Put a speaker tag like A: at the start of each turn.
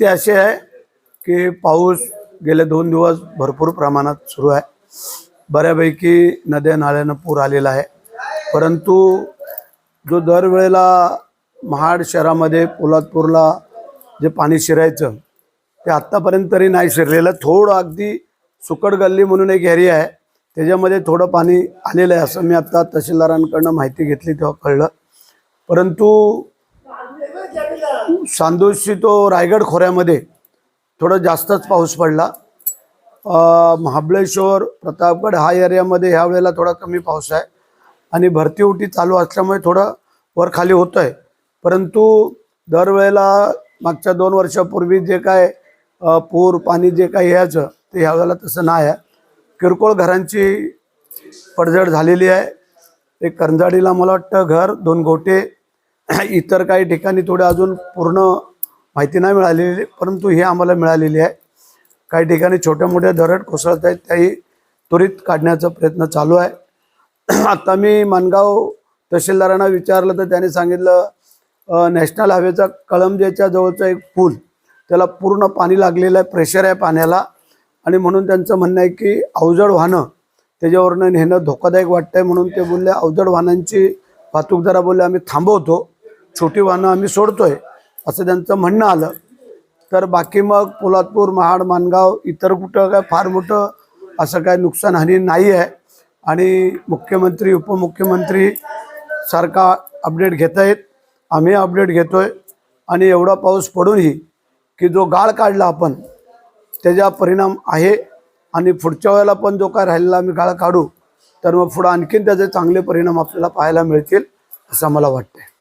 A: ते असे आहे की पाऊस गेले दोन दिवस भरपूर प्रमाणात सुरू आहे. बऱ्यापैकी नद्या नाल्यांना पूर आलेला आहे. परंतु जो दरवेळेला महाड शहरामध्ये पोलादपूरला जे पाणी शिरायचं ते आत्तापर्यंत तरी नाही शिरलेलं. थोडं अगदी सुकट गल्ली म्हणून एक एरिया आहे. त्याच्यामध्ये थोडं पाणी आलेलं आहे असं मी आत्ता तहसीलदारांकडनं माहिती घेतली तेव्हा कळलं. परंतु सांदोशी तो रायगड खोऱ्यामध्ये थोडं जास्तच पाऊस पडला. महाबळेश्वर प्रतापगड हा एरियामध्ये ह्या वेळेला थोडा कमी पाऊस आहे. आणि भरती उटी चालू असल्यामुळे थोडं वर खाली होतं आहे परंतु दरवेळेला मागच्या दोन वर्षापूर्वी जे काय पूर पाणी जे काही यायचं ते ह्या वेळेला तसं नाही आहे. किरकोळ घरांची पडझड झालेली आहे. एक करंजाडीला मला वाटतं घर दोन गोटे इतर काही ठिकाणी थोडे अजून पूर्ण माहिती नाही मिळालेली परंतु हे आम्हाला मिळालेली आहे. काही ठिकाणी छोट्या मोठ्या दरड कोसळत आहेत त्याही त्वरित काढण्याचा प्रयत्न चालू आहे. आत्ता मी मानगाव तहसीलदारांना विचारलं तर त्याने सांगितलं नॅशनल हायवेचा कळंबजेच्या जवळचा एक पूल त्याला पूर्ण पाणी लागलेलं आहे प्रेशर आहे पाण्याला. आणि म्हणून त्यांचं म्हणणं आहे की अवजड वाहनं त्याच्यावरनं नेणं धोकादायक वाटतंय म्हणून ते बोलले अवजड वाहनांची वाहतूक जरा बोलले आम्ही थांबवतो. छोटी वाहनं आम्ही सोडतोय असं त्यांचं म्हणणं आलं. तर बाकी मग पोलादपूर महाड मानगाव इतर कुठं काय फार मोठं असं काय नुकसानहानी नाही आहे. आणि मुख्यमंत्री उपमुख्यमंत्री सारखा अपडेट घेत आहेत आम्ही अपडेट घेतोय. आणि एवढा पाऊस पडूनही की जो गाळ काढला आपण त्याचा परिणाम आहे. आणि पुढच्या वेळेला पण जो काय राहिलेला आम्ही गाळ काढू तर मग पुढं आणखीन त्याचे चांगले परिणाम आपल्याला पाहायला मिळतील असं मला वाटते